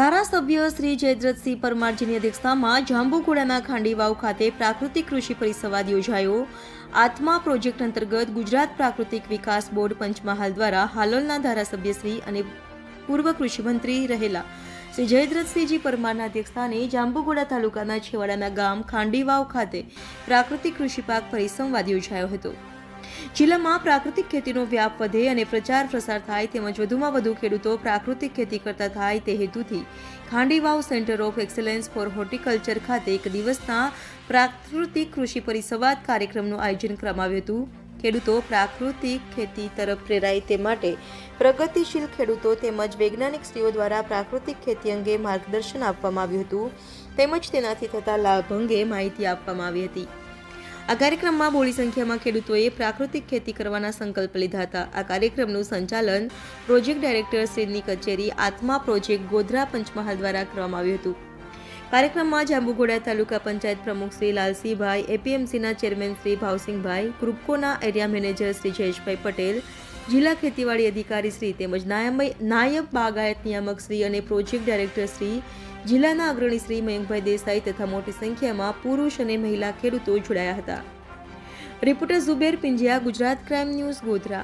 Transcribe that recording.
ધારાસભ્ય શ્રી જયદ્રથસિંહ પરમારજીની અધ્યક્ષતામાં જાંબુઘોડાના ખાંડીવાવ ખાતે પ્રાકૃતિક કૃષિ પરિસંવાદ યોજાયો. આત્મા પ્રોજેક્ટ અંતર્ગત ગુજરાત પ્રાકૃતિક વિકાસ બોર્ડ પંચમહાલ દ્વારા હાલોલના ધારાસભ્યશ્રી અને પૂર્વ કૃષિમંત્રી રહેલા શ્રી જયદ્રથસિંહજી પરમારના અધ્યક્ષસ્થાને જાંબુઘોડા તાલુકાના છેવાડાના ગામ ખાંડીવાવ ખાતે પ્રાકૃતિક કૃષિ પાક પરિસંવાદ યોજાયો હતો. જિલ્લામાં પ્રાકૃતિક ખેતીનો વ્યાપ વધે અને પ્રચાર પ્રસાર થાય તેમજ વધુમાં વધુ ખેડૂતો પ્રાકૃતિક ખેતી કરતા થાય તે હેતુથી Khandivav centre of excellence for horticulture ખાતે એક દિવસના પ્રાકૃતિક કૃષિ પરિસંવાદ કાર્યક્રમનું આયોજન કરવામાં આવ્યું હતું. ખેડૂતો પ્રાકૃતિક ખેતી તરફ પ્રેરાય તે માટે પ્રગતિશીલ ખેડૂતો તેમજ વૈજ્ઞાનિક સ્ત્રીઓ દ્વારા પ્રાકૃતિક ખેતી અંગે માર્ગદર્શન આપવામાં આવ્યું હતું. તેમજ તેનાથી થતા લાભ અંગે માહિતી આપવામાં આવી હતી. આ કાર્યક્રમમાં બોડી સંખ્યામાં ખેડૂતોએ પ્રાકૃતિક ખેતી કરવાના સંકલ્પ લીધા હતા. આ કાર્યક્રમનું સંચાલન પ્રોજેક્ટ ડાયરેક્ટર શ્રીની કચેરી આત્મા પ્રોજેક્ટ ગોધરા પંચમહાલ દ્વારા કરવામાં આવ્યું હતું. કાર્યક્રમમાં જાંબુઘોડા તાલુકા પંચાયત પ્રમુખ શ્રી લાલસિંહભાઈ એપીએમસીના ચેરમેન શ્રી ભાવસિંહભાઈ, ગ્રુપકોના એરિયા મેનેજર શ્રી જયેશભાઈ પટેલ જિલ્લા ખેતીવાડી અધિકારી શ્રી તેમજ નાયબ બાગાયત નિયામક શ્રી અને પ્રોજેક્ટ ડાયરેક્ટર શ્રી, જિલ્લાના અગ્રણી શ્રી મયંકભાઈ દેસાઈ તથા મોટી સંખ્યામાં પુરુષ અને મહિલા ખેડૂતો જોડાયા હતા. Reporter Zuber Pinjiya, Gujarat crime news, Godhra.